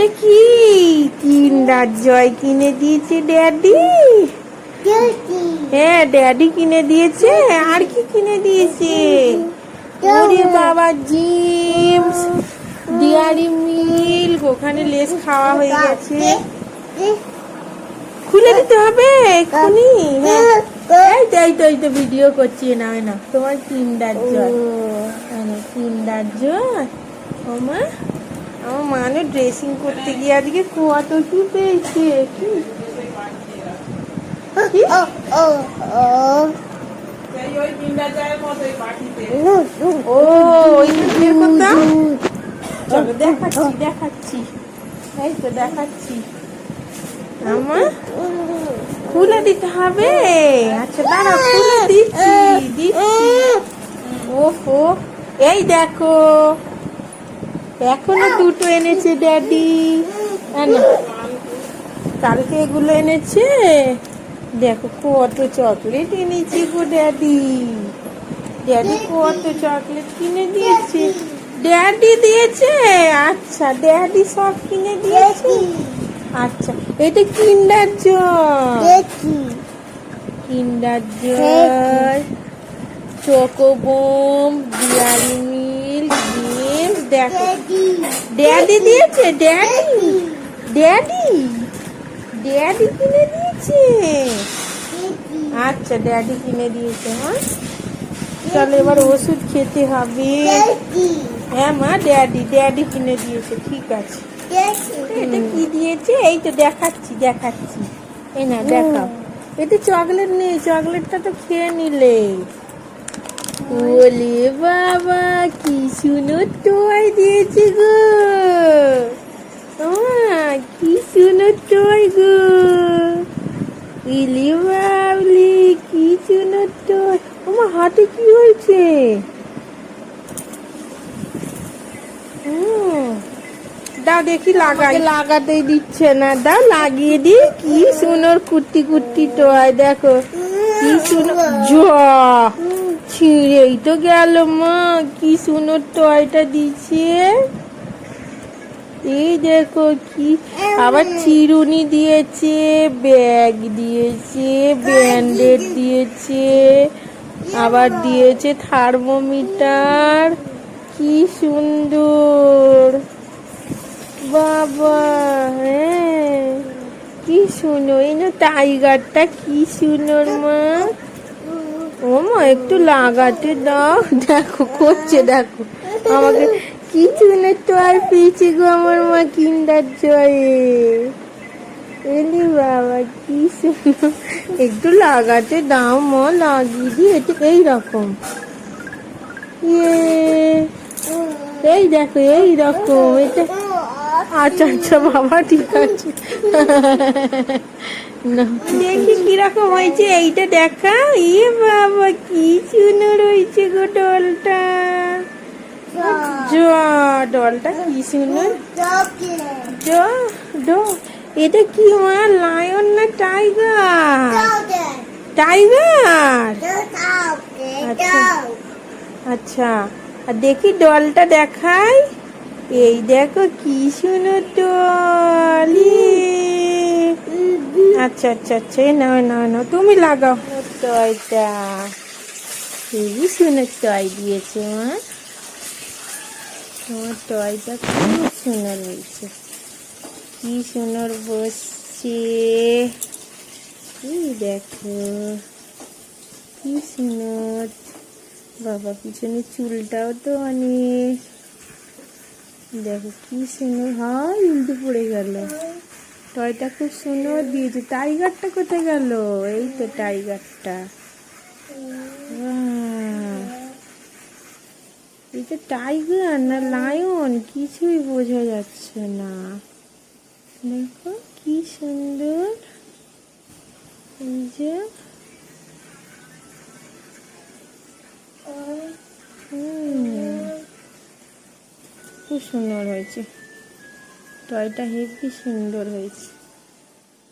এটা কি? কিন্ডার জয় কিনে দিয়েছে ড্যাডি। হ্যাঁ ড্যাডি কিনে দিয়েছে। আর কি কিনে দিয়েছে? ওরে বাবা জিমস। ডিয়ারি মিল্ক ওখানে লেস খাওয়া হয়ে গেছে। খুলে দিতে হবে এক্ষুনি। হ্যাঁ। এই তো এই তো এই তো ভিডিও করছি। না না তোমার কিন্ডার জয়। কিন্ডার জয়। ও মা। আমার মানে ড্রেসিং করতে গিয়ে আজকে কত কি পেয়েছে কি? কি? ও ওই বের করতাম চলো দেখাচ্ছি দেখাচ্ছি। এই তো দেখাচ্ছি। আমার খুলে দিতে হবে। আচ্ছা দাঁড়া খুলে দিচ্ছি দিচ্ছি। ওহো এই দেখো। এখনও দুটো এনেছে ড্যাডি কালকে এগুলো এনেছে। দেখো কত চকলেট এনেছি গো ড্যাডি ড্যাডি কত চকলেট কিনে দিয়েছে। ড্যাডি দিয়েছে? আচ্ছা ড্যাডি সব কিনে দিয়েছে? আচ্ছা এটা কিন্ডার জয় কিন্ডার জয় চকোবোম গেমস দেখো। ড্যাডি দিয়েছে ড্যাডি ড্যাডি ড্যাডি কিনে দিয়েছে। আচ্ছা ড্যাডি কিনে দিয়েছে হ্যাঁ? চলো এবার ওষুধ খেতে হবে। হ্যাঁ মা ড্যাডি ড্যাডি কিনে দিয়েছে ঠিক আছে। এটা কি দিয়েছে? এই তো দেখাচ্ছি দেখাচ্ছি। এই না দেখাও। এতে চকলেট নেই চকলেটটা তো খেয়ে নিলে। ওলে বাবা কি সুন্দর টয় দিয়েছে গো। কি সুন্দর টয় গো। ইলি বাবলি কি সুন্দর টয় আমার হাতে কি হয়েছে? দাও দেখি লাগাই। লাগাতেই দিচ্ছে না। দাও লাগিয়ে দি। কি সুন্দর কুর্তি কুর্তি টয় দেখো। কি সুন্দর যা ছিঁড়েই তো গেল মা, কি সুন্দর টয়টা দিচ্ছে। এই দেখো কি, আবার চিরুনি দিয়েছে ব্যাগ দিয়েছে ব্যান্ডেড দিয়েছে, আবার দিয়েছে থার্মোমিটার কি সুন্দর। বাবা হ্যাঁ কি সুন্দর, এই না টাইগারটা কি সুন্দর মা। ও মা একটু লাগাতে দাও। দেখো, করছে, দেখো। আমাকে কি চুনের তো আর পেয়েছে গো আমার মা কিন্ডার জয়ে। এলি বাবা, কি একটু লাগাতে দাও মা, লাগিয়ে দিয়ে এটা এইরকম। ইয়ে এই দেখো এই রকম এটা আচ্ছা আচ্ছা বাবা ঠিক আছে। না। দেখি কীরকম হয়েছে এইটা দেখা? ইয়ে বাবা কি সুন্দর হয়েছে গো ডলটা। ডলটা কি সুন্দর। এটা কি মা লায়ন না টাইগার? টাইগার? আচ্ছা আচ্ছা। আর দেখি ডলটা দেখাই। এই দেখো কি ডল ইয়ে। আচ্ছা আচ্ছা আচ্ছা নাও নাও নাও, তুমি লাগাও। টয়টা। হেবি সুন্দর টয় দিয়েছে, মা। তোমার টয়টা খুব সুন্দর হয়েছে। কি সুন্দর বসছে। এই দেখো, কি সুন্দর। বাবা, পিছনে চুলটাও তো অনেক। দেখো কি সুন্দর হয় উল্টু পড়ে গেল। টয়টা খুব সুন্দর দিয়েছে। টাইগারটা কোথায় গেল? এই তো টাইগারটা। এই তো টাইগার না লায়ন, কিছুই বোঝা যাচ্ছে না। দেখো কি সুন্দর। খুব সুন্দর হয়েছে। টয়টা হেভি সুন্দর হয়েছে।